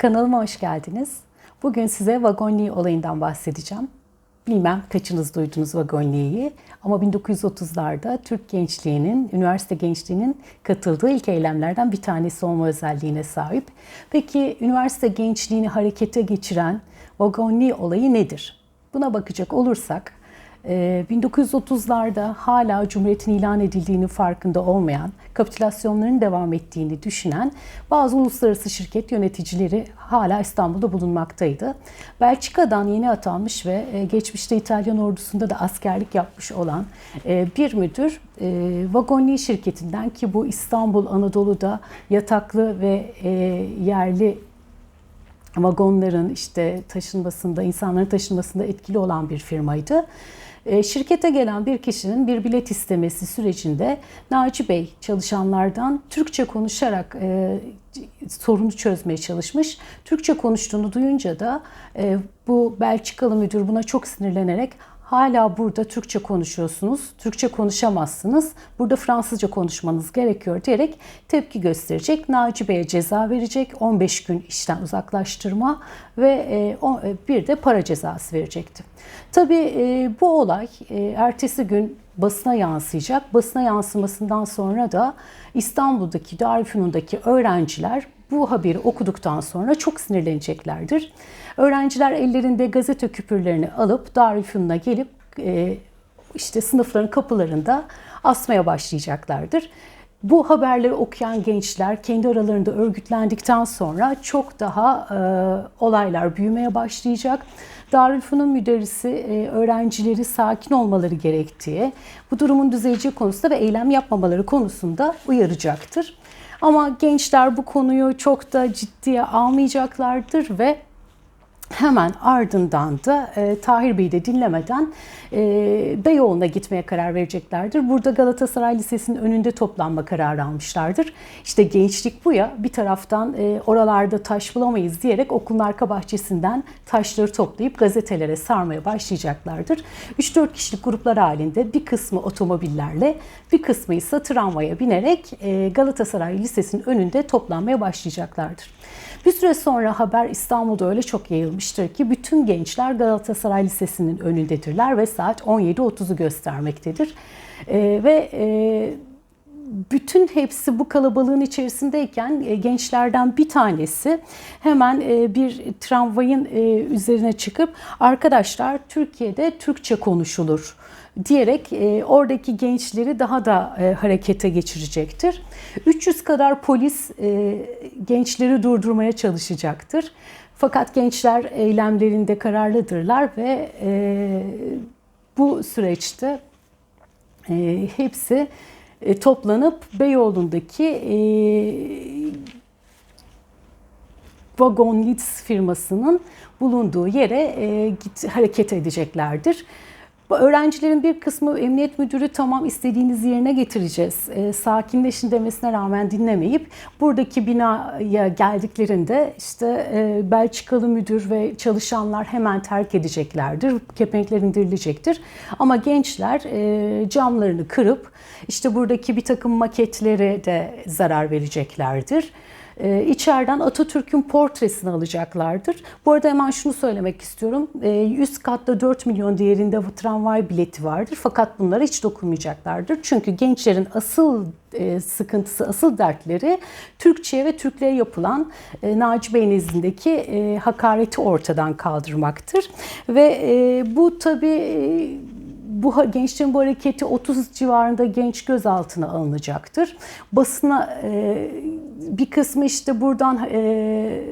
Kanalıma hoş geldiniz. Bugün size Vagonli olayından bahsedeceğim. Bilmem kaçınız duydunuz Vagonli'yi ama 1930'larda Türk gençliğinin, üniversite gençliğinin katıldığı ilk eylemlerden bir tanesi olma özelliğine sahip. Peki üniversite gençliğini harekete geçiren Vagonli olayı nedir? Buna bakacak olursak 1930'larda hala Cumhuriyet'in ilan edildiğini farkında olmayan, kapitülasyonların devam ettiğini düşünen bazı uluslararası şirket yöneticileri hala İstanbul'da bulunmaktaydı. Belçika'dan yeni atanmış ve geçmişte İtalyan ordusunda da askerlik yapmış olan bir müdür Vagonli şirketinden ki bu İstanbul Anadolu'da yataklı ve yerli vagonların işte taşınmasında, insanların taşınmasında etkili olan bir firmaydı. E, şirkete gelen bir kişinin bir bilet istemesi sürecinde Naci Bey çalışanlardan Türkçe konuşarak e, sorunu çözmeye çalışmış. Türkçe konuştuğunu duyunca da e, bu Belçikalı müdür buna çok sinirlenerek hala burada Türkçe konuşuyorsunuz, Türkçe konuşamazsınız, burada Fransızca konuşmanız gerekiyor diyerek tepki gösterecek. Naci Bey'e ceza verecek, 15 gün işten uzaklaştırma ve bir de para cezası verecekti. Tabii bu olay ertesi gün basına yansıyacak. Basına yansımasından sonra da İstanbul'daki Darülfünun'daki öğrenciler bu haberi okuduktan sonra çok sinirleneceklerdir. Öğrenciler ellerinde gazete küpürlerini alıp Darülfünun'a gelip e, işte sınıfların kapılarında asmaya başlayacaklardır. Bu haberleri okuyan gençler kendi aralarında örgütlendikten sonra çok daha e, olaylar büyümeye başlayacak. Darülfünun müderrisi e, öğrencileri sakin olmaları gerektiği, bu durumun düzeleceği konusunda ve eylem yapmamaları konusunda uyaracaktır. Ama gençler bu konuyu çok da ciddiye almayacaklardır ve Hemen ardından da e, Tahir Bey'i de dinlemeden e, Beyoğlu'na gitmeye karar vereceklerdir. Burada Galatasaray Lisesi'nin önünde toplanma kararı almışlardır. İşte gençlik bu ya bir taraftan e, oralarda taş bulamayız diyerek okulun arka bahçesinden taşları toplayıp gazetelere sarmaya başlayacaklardır. 3-4 kişilik gruplar halinde bir kısmı otomobillerle bir kısmı ise tramvaya binerek e, Galatasaray Lisesi'nin önünde toplanmaya başlayacaklardır. Bir süre sonra haber İstanbul'da öyle çok yayılmıştır ki bütün gençler Galatasaray Lisesi'nin önündedirler ve saat 17.30'u göstermektedir. E, ve e, bütün hepsi bu kalabalığın içerisindeyken e, gençlerden bir tanesi hemen e, bir tramvayın e, üzerine çıkıp arkadaşlar Türkiye'de Türkçe konuşulur diyerek oradaki gençleri daha da harekete geçirecektir. 300 kadar polis gençleri durdurmaya çalışacaktır. Fakat gençler eylemlerinde kararlıdırlar ve e, bu süreçte e, hepsi e, toplanıp Beyoğlu'ndaki e, Vagonlitz firmasının bulunduğu yere e, git, hareket edeceklerdir. Öğrencilerin bir kısmı emniyet müdürü tamam istediğiniz yerine getireceğiz, e, sakinleşin demesine rağmen dinlemeyip buradaki binaya geldiklerinde işte e, Belçikalı müdür ve çalışanlar hemen terk edeceklerdir, kepenkler indirilecektir. Ama gençler e, camlarını kırıp işte buradaki bir takım maketlere de zarar vereceklerdir e, içeriden Atatürk'ün portresini alacaklardır. Bu arada hemen şunu söylemek istiyorum. E, üst katta 4 milyon değerinde tramvay bileti vardır. Fakat bunlara hiç dokunmayacaklardır. Çünkü gençlerin asıl e, sıkıntısı, asıl dertleri Türkçe'ye ve Türklere yapılan e, Naci Bey nezdindeki e, hakareti ortadan kaldırmaktır. Ve e, bu tabii e, bu gençlerin bu hareketi 30 civarında genç gözaltına alınacaktır. Basına e, bir kısmı işte buradan e,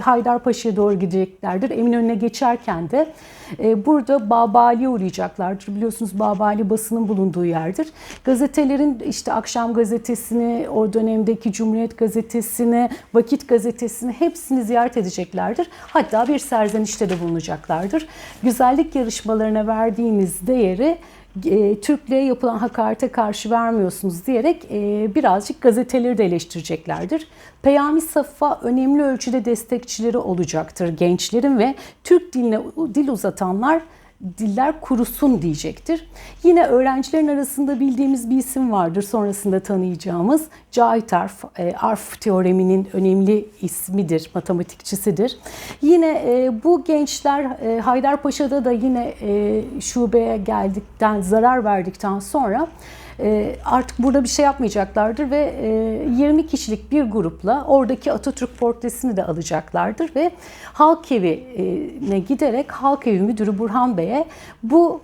Haydarpaşa'ya doğru gideceklerdir. Eminönü'ne geçerken de e, burada Babali'ye uğrayacaklardır. Biliyorsunuz Babali basının bulunduğu yerdir. Gazetelerin işte Akşam Gazetesi'ni, o dönemdeki Cumhuriyet Gazetesi'ni, Vakit Gazetesi'ni hepsini ziyaret edeceklerdir. Hatta bir serzenişte de bulunacaklardır. Güzellik yarışmalarına verdiğimiz değeri e, Türklüğe yapılan hakarete karşı vermiyorsunuz diyerek e, birazcık gazeteleri de eleştireceklerdir. Peyami Safa önemli ölçüde destekçileri olacaktır gençlerin ve Türk diline dil uzatanlar diller kurusun diyecektir. Yine öğrencilerin arasında bildiğimiz bir isim vardır sonrasında tanıyacağımız. Cahit Arf, e, Arf teoreminin önemli ismidir, matematikçisidir. Yine e, bu gençler e, Haydarpaşa'da da yine şubeye geldikten, zarar verdikten sonra e, artık burada bir şey yapmayacaklardır ve e, 20 kişilik bir grupla oradaki Atatürk portresini de alacaklardır ve Halk Evi'ne giderek Halk Evi Müdürü Burhan Bey'e bu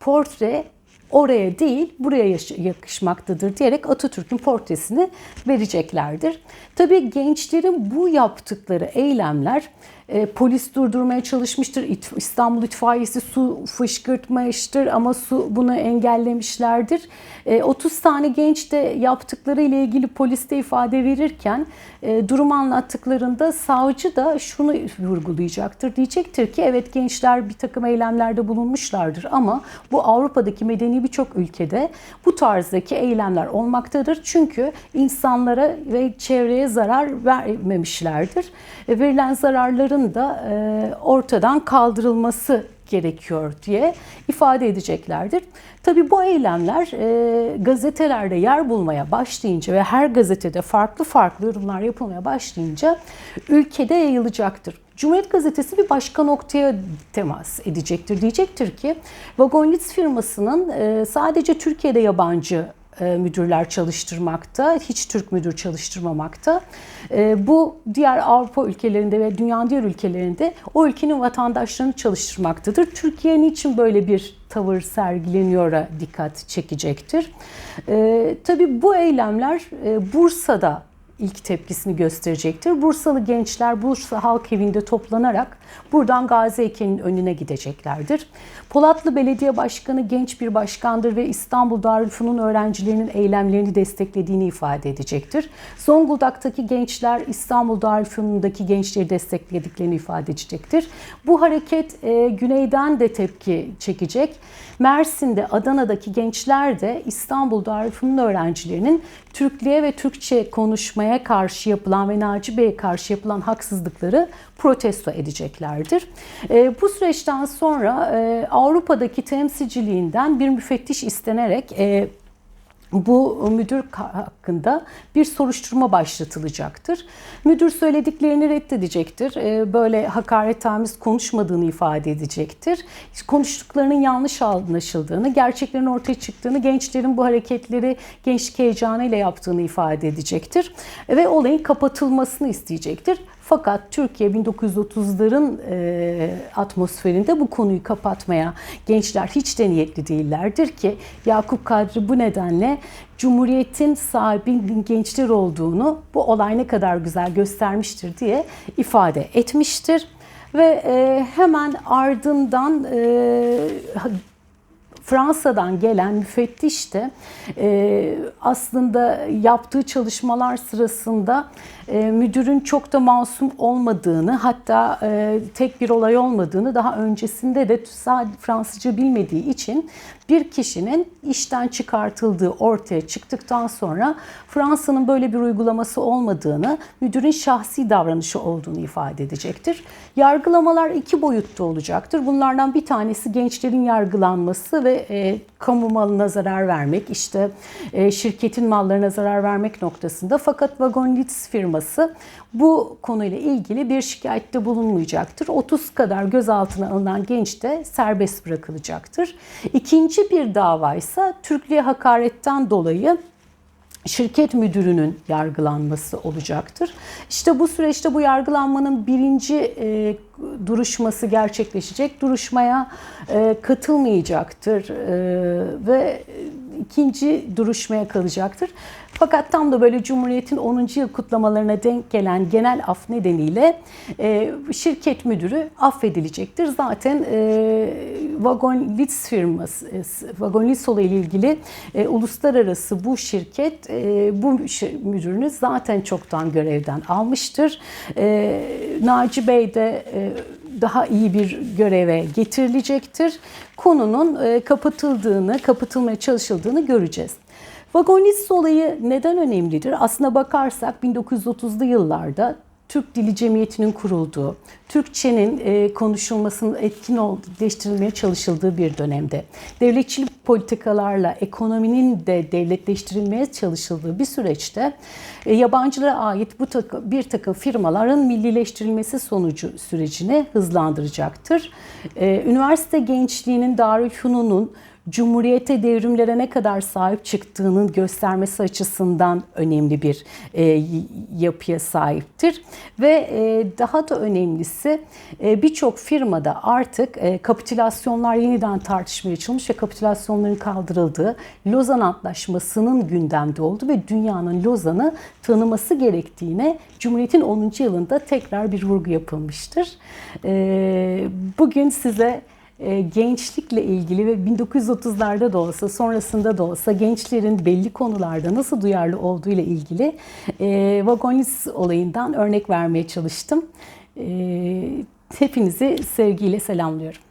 portre oraya değil buraya yakışmaktadır diyerek Atatürk'ün portresini vereceklerdir. Tabii gençlerin bu yaptıkları eylemler e, polis durdurmaya çalışmıştır. İstanbul itfaiyesi su fışkırtmıştır ama su bunu engellemişlerdir. E, 30 tane genç de yaptıkları ile ilgili poliste ifade verirken e, durum anlattıklarında savcı da şunu vurgulayacaktır. Diyecektir ki evet gençler bir takım eylemlerde bulunmuşlardır ama bu Avrupa'daki medeni birçok ülkede bu tarzdaki eylemler olmaktadır. Çünkü insanlara ve çevreye zarar vermemişlerdir. Verilen zararların da e, ortadan kaldırılması gerekiyor diye ifade edeceklerdir. Tabi bu eylemler e, gazetelerde yer bulmaya başlayınca ve her gazetede farklı farklı yorumlar yapılmaya başlayınca ülkede yayılacaktır. Cumhuriyet Gazetesi bir başka noktaya temas edecektir. Diyecektir ki Vagonlitz firmasının e, sadece Türkiye'de yabancı müdürler çalıştırmakta, hiç Türk müdür çalıştırmamakta. E, bu diğer Avrupa ülkelerinde ve dünyanın diğer ülkelerinde o ülkenin vatandaşlarını çalıştırmaktadır. Türkiye niçin böyle bir tavır sergileniyor'a dikkat çekecektir. E, tabii bu eylemler Bursa'da ilk tepkisini gösterecektir. Bursalı gençler Bursa Halk Evi'nde toplanarak buradan Gazi Eken'in önüne gideceklerdir. Polatlı Belediye Başkanı genç bir başkandır ve İstanbul Darülfünun öğrencilerinin eylemlerini desteklediğini ifade edecektir. Zonguldak'taki gençler İstanbul Darülfünun'daki gençleri desteklediklerini ifade edecektir. Bu hareket e, güneyden de tepki çekecek. Mersin'de, Adana'daki gençler de İstanbul Darülfünun öğrencilerinin Türklüğe ve Türkçe konuşmaya karşı yapılan ve Naci Bey'e karşı yapılan haksızlıkları protesto edeceklerdir. E, bu süreçten sonra e, Avrupa'daki temsilciliğinden bir müfettiş istenerek e, bu müdür hakkında bir soruşturma başlatılacaktır. Müdür söylediklerini reddedecektir. Ee, böyle hakaretamiz konuşmadığını ifade edecektir. Konuştuklarının yanlış anlaşıldığını, gerçeklerin ortaya çıktığını, gençlerin bu hareketleri gençlik heyecanıyla yaptığını ifade edecektir. Ve olayın kapatılmasını isteyecektir. Fakat Türkiye 1930'ların e, atmosferinde bu konuyu kapatmaya gençler hiç de niyetli değillerdir ki Yakup Kadri bu nedenle Cumhuriyet'in sahibinin gençler olduğunu bu olay ne kadar güzel göstermiştir diye ifade etmiştir. Ve e, hemen ardından e, Fransa'dan gelen müfettiş de e, aslında yaptığı çalışmalar sırasında e, müdürün çok da masum olmadığını hatta e, tek bir olay olmadığını daha öncesinde de Fransızca bilmediği için bir kişinin işten çıkartıldığı ortaya çıktıktan sonra Fransa'nın böyle bir uygulaması olmadığını, müdürün şahsi davranışı olduğunu ifade edecektir. Yargılamalar iki boyutta olacaktır. Bunlardan bir tanesi gençlerin yargılanması ve e, kamu malına zarar vermek, işte e, şirketin mallarına zarar vermek noktasında. Fakat Vagon Litz firması bu konuyla ilgili bir şikayette bulunmayacaktır. 30 kadar gözaltına alınan genç de serbest bırakılacaktır. İkinci bir dava ise Türklüğe hakaretten dolayı şirket müdürünün yargılanması olacaktır. İşte bu süreçte bu yargılanmanın birinci e, duruşması gerçekleşecek. Duruşmaya e, katılmayacaktır e, ve ikinci duruşmaya kalacaktır. Fakat tam da böyle Cumhuriyet'in 10. yıl kutlamalarına denk gelen genel af nedeniyle e, şirket müdürü affedilecektir. Zaten e, Vagon Litz firması, e, Vagon Litz ile ilgili e, uluslararası bu şirket e, bu müdürünü zaten çoktan görevden almıştır. E, Naci Bey de e, daha iyi bir göreve getirilecektir. Konunun e, kapatıldığını, kapatılmaya çalışıldığını göreceğiz. Vagonist olayı neden önemlidir? Aslına bakarsak 1930'lu yıllarda Türk Dili Cemiyeti'nin kurulduğu, Türkçenin e, konuşulmasının etkin değiştirilmeye çalışıldığı bir dönemde, devletçilik politikalarla ekonominin de devletleştirilmeye çalışıldığı bir süreçte e, yabancılara ait bu takım, bir takım firmaların millileştirilmesi sonucu sürecini hızlandıracaktır. E, üniversite gençliğinin Darülfünun'un Cumhuriyete devrimlere ne kadar sahip çıktığının göstermesi açısından önemli bir e, yapıya sahiptir. Ve e, daha da önemlisi e, birçok firmada artık e, kapitülasyonlar yeniden tartışmaya açılmış ve kapitülasyonların kaldırıldığı Lozan Antlaşması'nın gündemde oldu ve dünyanın Lozan'ı tanıması gerektiğine Cumhuriyet'in 10. yılında tekrar bir vurgu yapılmıştır. E, bugün size gençlikle ilgili ve 1930'larda da olsa sonrasında da olsa gençlerin belli konularda nasıl duyarlı olduğu ile ilgili e, vagonist olayından örnek vermeye çalıştım. E, hepinizi sevgiyle selamlıyorum.